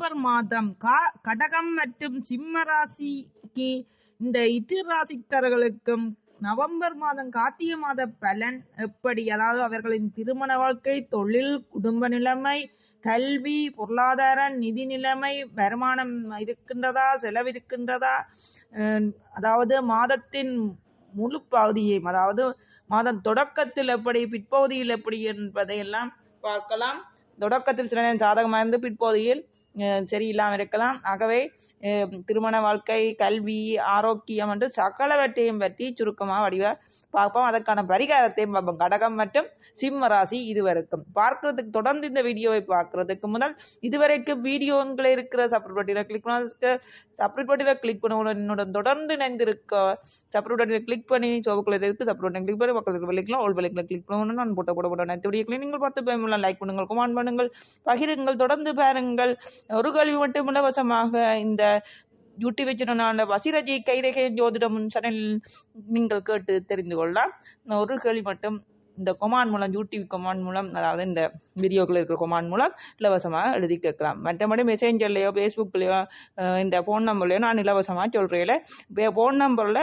November மாதம் கடகம் மற்றும் சிம்ம ராசிக்கு இந்த இரு ராசிக்காரர்களுக்கும் நவம்பர் மாதம் கார்த்திகை மாத பலன் எப்படி? அதாவது அவர்களின் திருமண வாழ்க்கை தொழில் குடும்ப நிலைமை கல்வி பொருளாதார நிதி நிலைமை வருமானம் இருக்கின்றதா செலவு இருக்கின்றதா? அஹ் அதாவது மாதத்தின் முழு பகுதியையும் அதாவது மாதம் தொடக்கத்தில் எப்படி பிற்பகுதியில் எப்படி என்பதையெல்லாம் பார்க்கலாம். தொடக்கத்தில் சில நேரம் சாதகமாக இருந்து பிற்பகுதியில் சரியில்லாமல் இருக்கலாம் ஆகவே திருமண வாழ்க்கை கல்வி ஆரோக்கியம் என்று சகலவற்றையும் பற்றி சுருக்கமாக வடிவ பார்ப்போம். அதற்கான பரிகாரத்தையும் பார்ப்போம். கடகம் மற்றும் சிம்ம ராசி இதுவரைக்கும் பார்க்கறதுக்கு தொடர்ந்து இந்த வீடியோவை பார்க்கறதுக்கு முதல் இதுவரைக்கும் வீடியோங்களை இருக்கிற சப்ரேட் பட்டியலை கிளிக் பண்ண சப்ரேட் பட்டியலை கிளிக் பண்ண என்னுடன் தொடர்ந்து இணைந்திருக்க சப்ரேட் பட்டியலை கிளிக் பண்ணி சோப்புக்குள்ள இருக்கு சப்ரேட் பட்டன் கிளிக் பண்ணி பக்கத்தில் விலைக்கலாம் ஓல் வெளிக்கலாம் கிளிக் பண்ணணும் நான் போட்ட போட போட அனைத்து வீடியோக்களையும் நீங்கள் பார்த்து பயமுள்ள லைக் பண்ணுங்கள் கமெண்ட் பண்ணுங்கள் பகிருங்கள் தொடர்ந்து பாருங்கள். ஒரு கல்வி மட்டும் இலவசமாக இந்த யூடியூப் சேனலான வசிரஜி கைரேகை ஜோதிடம் சேனலில் நீங்கள் கேட்டு தெரிந்து கொள்ளலாம். ஒரு கேள்வி மட்டும் இந்த கொமான் மூலம் யூடியூப் கொமான் மூலம் அதாவது இந்த வீடியோக்கள் இருக்கிற கொமான் மூலம் இலவசமாக எழுதி கேட்கலாம். மற்றபடி மெசேஞ்சர்லையோ ஃபேஸ்புக்லேயோ இந்த ஃபோன் நம்பர்லையோ நான் இலவசமாக சொல்கிறேன் ஃபோன் நம்பரில்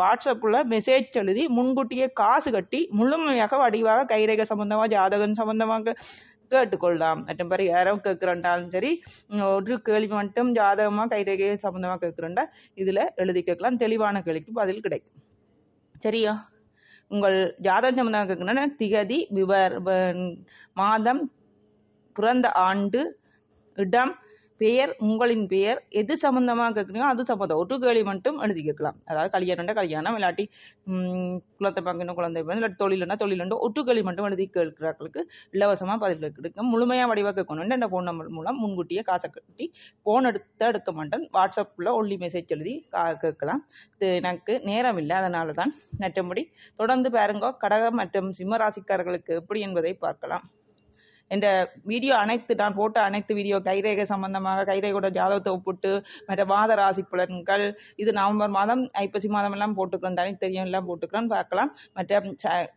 வாட்ஸ்அப்பில் மெசேஜ் எழுதி முன்கூட்டியே காசு கட்டி முழுமையாக வடிவாக கைரேகை சம்பந்தமாக ஜாதகம் சம்பந்தமாக கேட்டுக்கொள்ளலாம். மற்றும் பிறகு யாரோ கேட்குறேன்டாலும் சரி ஒரு கேள்வி மட்டும் ஜாதகமாக கைரேகை சம்மந்தமாக கேட்குறேன்டா இதில் எழுதி கேட்கலாம். தெளிவான கேள்விக்கு பதில் கிடைக்கும். சரியா? உங்கள் ஜாதகம் சம்மந்தமாக கேட்கணும்னா திகதி விவர் மாதம் பிறந்த ஆண்டு இடம் பெயர் உங்களின் பெயர் எது சம்மந்தமாக கேட்குறீங்களோ அது சம்மந்தம் ஒரு கேள்வி மட்டும் எழுதி கேட்கலாம். அதாவது கல்யாணம்னா கல்யாணம் இல்லாட்டி குளத்தை குலத்தை பார்க்கணும் குழந்தை இல்லாட்டி தொழிலுன்னா தொழிலுண்டோ ஒட்டு கேள்வி மட்டும் எழுதி கேட்கிறார்களுக்கு இலவசமாக பதில் கிடைக்கும் முழுமையாக வடிவாக கேட்கணும். இந்த ஃபோன் நம்பர் மூலம் முன்கூட்டியே காசை கட்டி ஃபோன் எடுத்து எடுக்க மாட்டேன். வாட்ஸ்அப்பில் ஒன்லி மெசேஜ் எழுதி கா கேட்கலாம். எனக்கு நேரம் இல்லை. அதனால தான் மற்றபடி தொடர்ந்து பாருங்க. கடகம் மற்றும் சிம்ம ராசிக்காரர்களுக்கு எப்படி என்பதை பார்க்கலாம். இந்த வீடியோ அனைத்து நான் போட்ட அனைத்து வீடியோ கைரேகை சம்பந்தமாக கைரேகையோட ஜாதகத்தை ஒப்பிட்டு மற்ற மாத ராசி புலன்கள் இது நவம்பர் மாதம் ஐப்பசி மாதம் எல்லாம் போட்டுக்கிறேன் தனித்தனியும் எல்லாம் போட்டுக்கிறேன் பார்க்கலாம். மற்ற ச-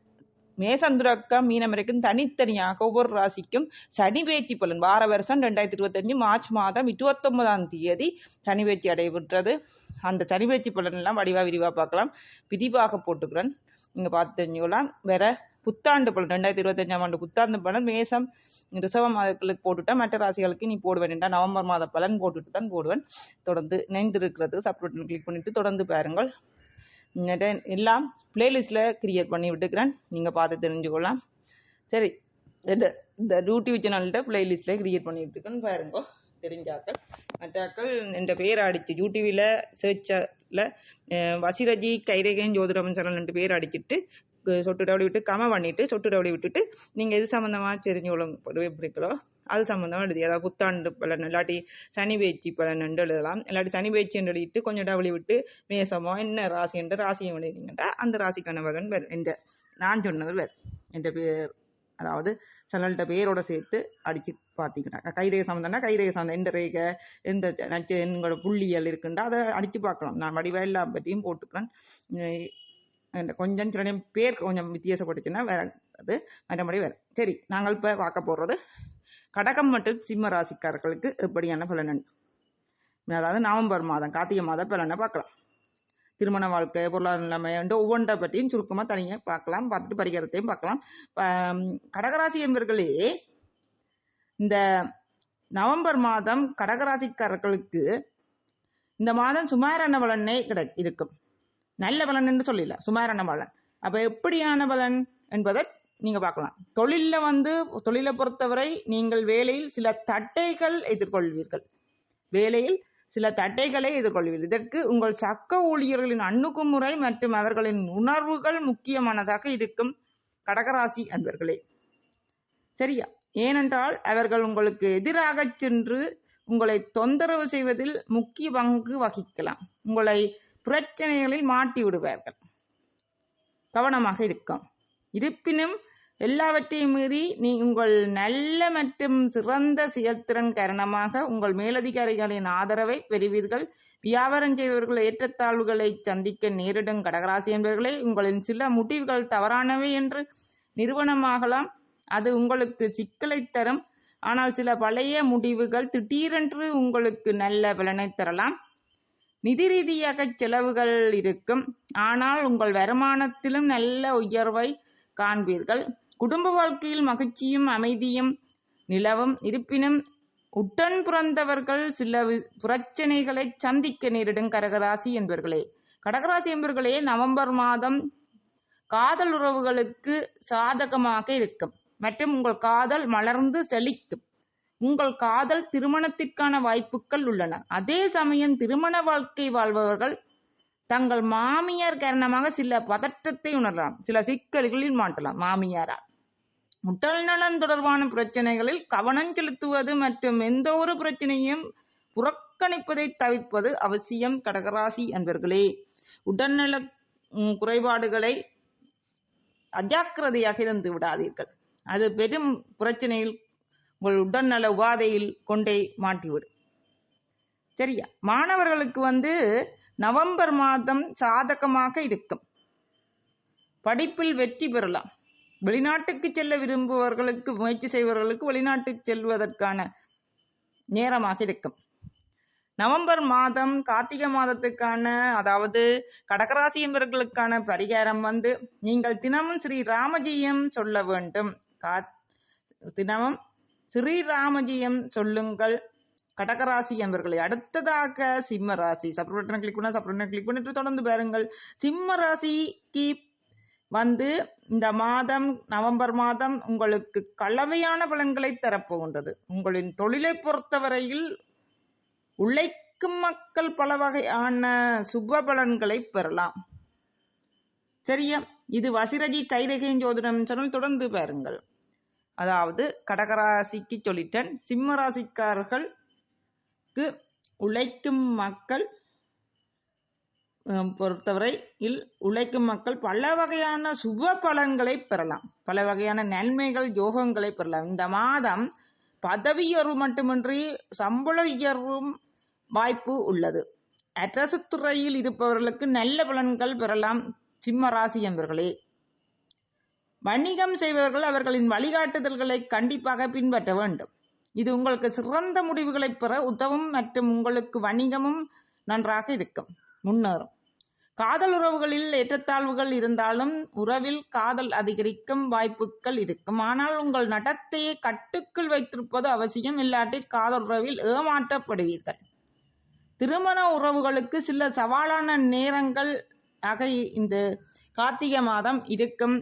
மேசம் மீனம் வரைக்கும் தனித்தனியாக ஒவ்வொரு ராசிக்கும் சனி பேச்சு பலன். வார வருஷம் ரெண்டாயிரத்தி இருபத்தஞ்சு மார்ச் மாதம் இருபத்தொன்பதாம் தேதி சனி பேச்சு அடைபெற்றது. அந்த சனி பேச்சு பலன் எல்லாம் வடிவா விரிவாக பார்க்கலாம். விரிவாக போட்டுக்கிறேன். நீங்கள் பார்த்து தெரிஞ்சுக்கலாம். வேற புத்தாண்டு பலன் ரெண்டாயிரத்தி இருபத்தஞ்சாம் ஆண்டு புத்தாண்டு பலன் மேசம் ரிசவ மாதங்களுக்கு போட்டுவிட்டா மற்ற ராசிகளுக்கு நீ போடுவேன் என்றால் நவம்பர் மாத பலன் போட்டுவிட்டு தான் போடுவேன். தொடர்ந்து நினைந்திருக்கிறது சப்ரோட்டன் கிளிக் பண்ணிவிட்டு தொடர்ந்து பாருங்கள். எல்லாம் பிளேலிஸ்ட்டில் க்ரியேட் பண்ணி விட்டுக்கிறேன். நீங்கள் பார்த்து தெரிஞ்சுக்கொள்ளலாம். சரி இந்த இந்த டியூட்டி சேனல்கிட்ட பிளேலிஸ்ட்டில் க்ரியேட் பண்ணி விட்டுருக்கேன்னு பாருங்க தெரிஞ்சாக்கள் மற்றாக்கள் என்ற பேர் அடித்து யூடிவியில் சேர்ச்சில் வசிரஜி கைரேகன் ஜோதிடமன் சேனல் ரெண்டு பேர் அடிச்சிட்டு சொட்டு டவுளி விட்டு கம பண்ணிட்டு சொட்டு டவுளி விட்டுட்டு நீங்கள் எது சம்மந்தமாக தெரிஞ்சு கொள்ள எப்படிக்கிறோ அது சம்மந்தமாக எழுதி அதாவது புத்தாண்டு பலன் இல்லாட்டி சனி பேச்சு பலன் என்று எழுதலாம். இல்லாட்டி சனி பேச்சு என்று எழுதிட்டு கொஞ்சம் டவுளி விட்டு மேசமோ என்ன ராசி என்று ராசியும் எழுதினீங்கன்னா அந்த ராசிக்கான பலன் வேறு என்ற நான் சொன்னது வேறு என்ற பேர் அதாவது சிலர்கிட்ட பேரோட சேர்த்து அடிச்சு பார்த்தீங்கன்னா கைரேகை சம்மந்தம்னா கைரேகை சம்மந்தம் எந்த ரேகை எந்த நச்சு எங்களோட புள்ளியல் இருக்குண்டா அதை அடித்து பார்க்கலாம். நான் வடிவா எல்லா பற்றியும் போட்டுக்கிறேன். கொஞ்சம் சில நேரம் பேர் கொஞ்சம் வித்தியாசப்பட்டுச்சுன்னா வேற அது மற்றபடி வேறு சரி நாங்கள் இப்போ பார்க்க போகிறது கடகம் மற்றும் சிம்ம ராசிக்காரர்களுக்கு எப்படியான பலனன் அதாவது நவம்பர் மாதம் கார்த்திகை மாதம் பலனை பார்க்கலாம். திருமண வாழ்க்கை பொருளாதார நிலைமை ஒவ்வொன்றை பற்றியும் சுருக்கமாக தனியாக பார்க்கலாம். பார்த்துட்டு பரிகாரத்தையும் பார்க்கலாம். கடகராசி என்பர்களே இந்த நவம்பர் மாதம் கடகராசிக்காரர்களுக்கு இந்த மாதம் சுமாரான பலனே கிடை இருக்கும். நல்ல பலன் என்று சொல்லல சுமாரான பலன். அப்ப எப்படியான பலன் என்பதை நீங்க பார்க்கலாம். தொழில்ல வந்து தொழிலை பொறுத்தவரை நீங்கள் வேலையில் சில தட்டைகள் எதிர்கொள்வீர்கள். வேலையில் சில தட்டைகளை எதிர்கொள்வீர்கள். இதற்கு உங்கள் சக்க ஊழியர்களின் அணுகுமுறை மற்றும் அவர்களின் உணர்வுகள் முக்கியமானதாக இருக்கும் கடகராசி அன்பர்களே. சரியா? ஏனென்றால் அவர்கள் உங்களுக்கு எதிராக சென்று உங்களை தொந்தரவு செய்வதில் முக்கிய பங்கு வகிக்கலாம். உங்களை பிரச்சனைகளில் மாட்டி விடுவார்கள். கவனமாக இருக்கும் இருப்பினும் எல்லாவற்றையும் மீறி நீ உங்கள் நல்ல மற்றும் சிறந்த செயல்திறன் காரணமாக உங்கள் மேலதிகாரிகளின் ஆதரவை பெறுவீர்கள். வியாபாரம் செய்பவர்கள் ஏற்றத்தாழ்வுகளை சந்திக்க நேரிடும். கடகராசி என்பவர்களே உங்களின் சில முடிவுகள் தவறானவை என்று நிறுவனமாகலாம். அது உங்களுக்கு சிக்கலை தரும். ஆனால் சில பழைய முடிவுகள் திடீரென்று உங்களுக்கு நல்ல பலனை தரலாம். நிதி ரீதியாக செலவுகள் இருக்கும். ஆனால் உங்கள் வருமானத்திலும் நல்ல உயர்வை காண்பீர்கள். குடும்ப வாழ்க்கையில் மகிழ்ச்சியும் அமைதியும் நிலவும். இருப்பினும் உடன் பிறந்தவர்கள் சில வி- பிரச்சனைகளை சந்திக்க நேரிடும் கடகராசி என்பவர்களே கடகராசி என்பவர்களே நவம்பர் மாதம் காதல் உறவுகளுக்கு சாதகமாக இருக்கும். மற்றும் உங்கள் காதல் மலர்ந்து செழிக்கும். உங்கள் காதல் திருமணத்திற்கான வாய்ப்புகள் உள்ளன. அதே சமயம் திருமண வாழ்க்கை வாழ்பவர்கள் தங்கள் மாமியார் காரணமாக சில பதற்றத்தை உணரலாம். சில சிக்கல்களில் மாட்டலாம். மாமியாரால். உடல் நலன் தொடர்பான பிரச்சனைகளில் கவனம் செலுத்துவது மற்றும் எந்த ஒரு பிரச்சனையும் புறக்கணிப்பதை தவிர்ப்பது அவசியம். கடகராசி அன்பர்களே உடல்நல குறைபாடுகளை அஜாக்கிரதையாக இருந்து விடாதீர்கள். அது பெரும் பிரச்சனையில் உங்கள் உடல்நல உபாதையில் கொண்டே மாட்டிவிடும் சரியா? மாணவர்களுக்கு வந்து நவம்பர் மாதம் சாதகமாக இருக்கும். படிப்பில் வெற்றி பெறலாம். வெளிநாட்டுக்கு செல்ல விரும்புபவர்களுக்கு முயற்சி செய்பவர்களுக்கு வெளிநாட்டுக்கு செல்வதற்கான நேரமாக இருக்கும். நவம்பர் மாதம் கார்த்திகை மாதத்துக்கான அதாவது கடகராசியம்பர்களுக்கான பரிகாரம் வந்து நீங்கள் தினமும் ஸ்ரீ ராமஜியம் சொல்ல வேண்டும். கா- தினமும் ஸ்ரீராமஜியம் சொல்லுங்கள். கடகராசி என்பவர்களை அடுத்ததாக சிம்ம ராசி சப்ரோட்டனை கிளிக் பண்ண சப்ரோட்டனை கிளிக் பண்ணிட்டு தொடர்ந்து பாருங்கள். சிம்ம ராசிக்கு வந்து இந்த மாதம் நவம்பர் மாதம் உங்களுக்கு கலவையான பலன்களை தரப்போகின்றது. உங்களின் தொழிலை பொறுத்தவரையில் உழைக்கும் மக்கள் பல வகையான சுப பலன்களை பெறலாம். சரியா? இது வசிரஜி கைரேகையின் ஜோதிடம் சொன்னால் தொடர்ந்து பாருங்கள். அதாவது கடகராசிக்கு சொல்லிட்டேன். சிம்ம ராசிக்காரர்களுக்கு உழைக்கும் மக்கள் பொறுத்தவரை இல் உழைக்கும் மக்கள் பல வகையான சுப பலன்களை பெறலாம். பல வகையான நன்மைகள் யோகங்களை பெறலாம். இந்த மாதம் பதவி உயர்வு மட்டுமின்றி சம்பள உயர்வும் வாய்ப்பு உள்ளது. அரசு துறையில் இருப்பவர்களுக்கு நல்ல பலன்கள் பெறலாம் சிம்ம ராசி என்பர்களே வணிகம் செய்பவர்கள் அவர்களின் வழிகாட்டுதல்களை கண்டிப்பாக பின்பற்ற வேண்டும். இது உங்களுக்கு சிறந்த முடிவுகளை பெற உதவும் மற்றும் உங்களுக்கு வணிகமும் நன்றாக இருக்கும். முன்னேறும். காதல் உறவுகளில் ஏற்றத்தாழ்வுகள் இருந்தாலும் உறவில் காதல் அதிகரிக்கும் வாய்ப்புகள் இருக்கும். ஆனால் உங்கள் நடத்தையை கட்டுக்குள் வைத்திருப்பது அவசியம். இல்லாட்டி காதல் உறவில் ஏமாற்றப்படுவீர்கள். திருமண உறவுகளுக்கு சில சவாலான நேரங்கள் ஆக இந்த கார்த்திகை மாதம் இருக்கும்.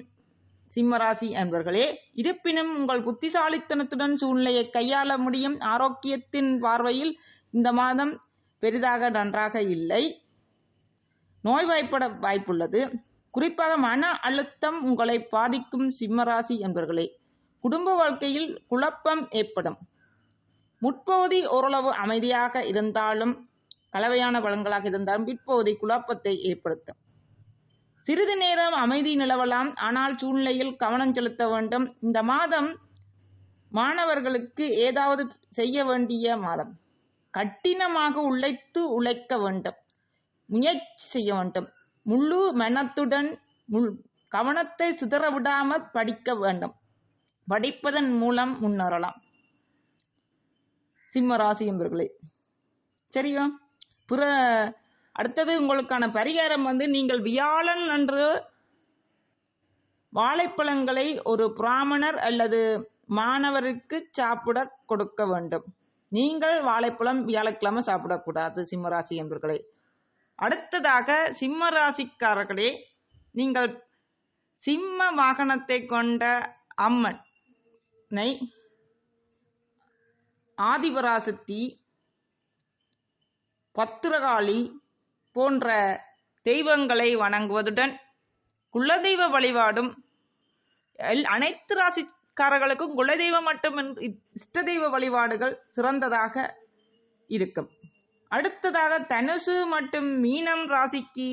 சிம்மராசி அன்பர்களே இருப்பினும் உங்கள் புத்திசாலித்தனத்துடன் சூழ்நிலையை கையாள முடியும் ஆரோக்கியத்தின் பார்வையில் இந்த மாதம் பெரிதாக நன்றாக இல்லை. நோய்வாய்ப்பட வாய்ப்புள்ளது. குறிப்பாக மன அழுத்தம் உங்களை பாதிக்கும் சிம்மராசி என்பர்களே குடும்ப வாழ்க்கையில் குழப்பம் ஏற்படும். முற்பகுதி ஓரளவு அமைதியாக இருந்தாலும் கலவையான பலன்களாக இருந்தாலும் பிற்பகுதி குழப்பத்தை ஏற்படுத்தும். சிறிது நேரம் அமைதி நிலவலாம். ஆனால் சூழ்நிலையில் கவனம் செலுத்த வேண்டும். இந்த மாதம் மாணவர்களுக்கு ஏதாவது செய்ய வேண்டிய மாதம். கடினமாக உழைத்து உழைக்க வேண்டும். முயற்சி செய்ய வேண்டும். முழு மனத்துடன் முள் கவனத்தை சிதற விடாமல் படிக்க வேண்டும். படிப்பதன் மூலம் முன்னேறலாம். சிம்ம ராசி என்பர்களே சரியா? பிற அடுத்தது உங்களுக்கான பரிகாரம் வந்து நீங்கள் வியாழன் அன்று வாழைப்பழங்களை ஒரு பிராமணர் அல்லது மாணவருக்கு சாப்பிட கொடுக்க வேண்டும். நீங்கள் வாழைப்பழம் வியாழக்கிழமை சாப்பிடக்கூடாது சிம்மராசி என்பர்களே. அடுத்ததாக சிம்ம ராசிக்காரர்களே நீங்கள் சிம்ம வாகனத்தை கொண்ட அம்மனை ஆதிபராசக்தி பத்திரகாளி போன்ற தெய்வங்களை வணங்குவதுடன் குலதெய்வ வழிபாடும் அனைத்து ராசிக்காரர்களுக்கும் குலதெய்வம் மட்டும் இஷ்ட தெய்வ வழிபாடுகள் சிறந்ததாக இருக்கும். அடுத்ததாக தனுசு மற்றும் மீனம் ராசிக்கு